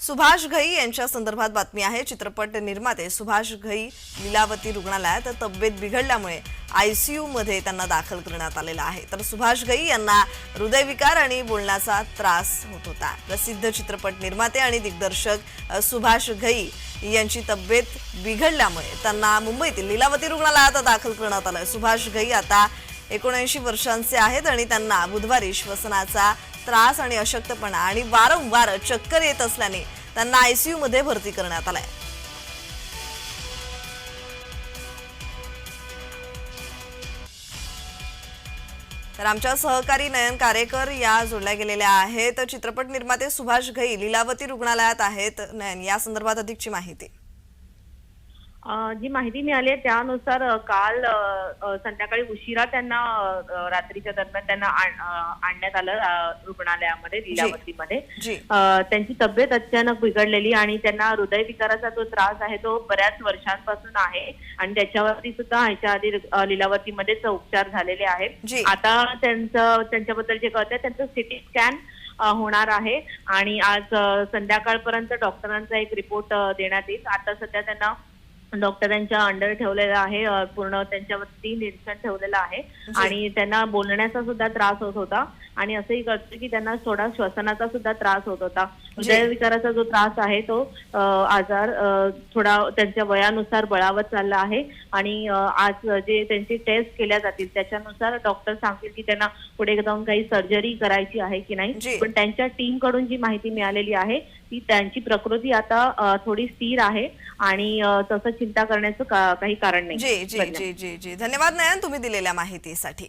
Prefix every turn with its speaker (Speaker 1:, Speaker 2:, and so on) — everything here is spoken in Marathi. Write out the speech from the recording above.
Speaker 1: सुभाष घई यांच्या संदर्भात बातमी आहे. चित्रपट निर्माते सुभाष घई लीलावती रुग्णालयात तब्येत बिघडल्यामुळे आयसीयू मध्ये त्यांना दाखल करण्यात आलेला आहे. तर सुभाष घई यांना हृदयविकार आणि बोलण्याचा त्रास होत होता. प्रसिद्ध चित्रपट निर्माते आणि दिग्दर्शक सुभाष घई यांची तब्येत बिघडल्यामुळे त्यांना मुंबईतील लीलावती रुग्णालयात दाखल करण्यात आलं सुभाष घई आता एकोणऐंशी वर्षांचे आहेत आणि त्यांना बुधवारी श्वसनाचा त्रास आणि अशक्तपणा आणि वारंवार चक्कर येत असल्याने त्यांना आयसीयू मध्ये भरती करण्यात आलाय. तर आमच्या सहकारी नयन कारेकर या जोडल्या गेलेल्या आहेत. चित्रपट निर्माते सुभाष घई लीलावती रुग्णालयात आहेत. नयन या संदर्भात अधिकची माहिती.
Speaker 2: जी माहिती मिळाली आहे त्यानुसार काल संध्याकाळी उशिरा त्यांना रात्रीच्या दरम्यान त्यांना आणण्यात आलं रुग्णालयामध्ये लीलावतीमध्ये. त्यांची तब्येत अचानक बिघडलेली आणि त्यांना हृदयविकाराचा जो त्रास आहे तो बऱ्याच वर्षांपासून आहे आणि त्याच्यावरती सुद्धा ह्याच्या आधी लीलावतीमध्येच उपचार झालेले आहेत. आता त्यांचं त्यांच्याबद्दल जे कळतंय त्यांचं सिटी स्कॅन होणार आहे आणि आज संध्याकाळपर्यंत डॉक्टरांचा एक रिपोर्ट देण्यात येईल. आता सध्या त्यांना डॉक्टरांच्या अंडर ठेवलेलं आहे पूर्ण त्यांच्यावरती निरीक्षण ठेवलेलं आहे. आणि त्यांना बोलण्याचा सुद्धा त्रास होत होता. आणि असंही कळतं की त्यांना थोडा श्वसनाचा सुद्धा त्रास होत होता. हृदयविकाराचा जो त्रास आहे तो आजार थोडा त्यांच्या वयानुसार बळावत चालला आहे. आणि आज जे त्यांची टेस्ट केल्या जातील त्याच्यानुसार डॉक्टर सांगतील की त्यांना पुढे जाऊन काही सर्जरी करायची आहे की. नाही. पण त्यांच्या टीमकडून जी माहिती मिळालेली आहे ती त्यांची प्रकृती आता थोडी स्थिर आहे. आणि अ, तसं चिंता करण्याचं का- काही कारण नाही
Speaker 1: जी जी जी जी जी. धन्यवाद नयन तुम्ही दिलेल्या माहितीसाठी.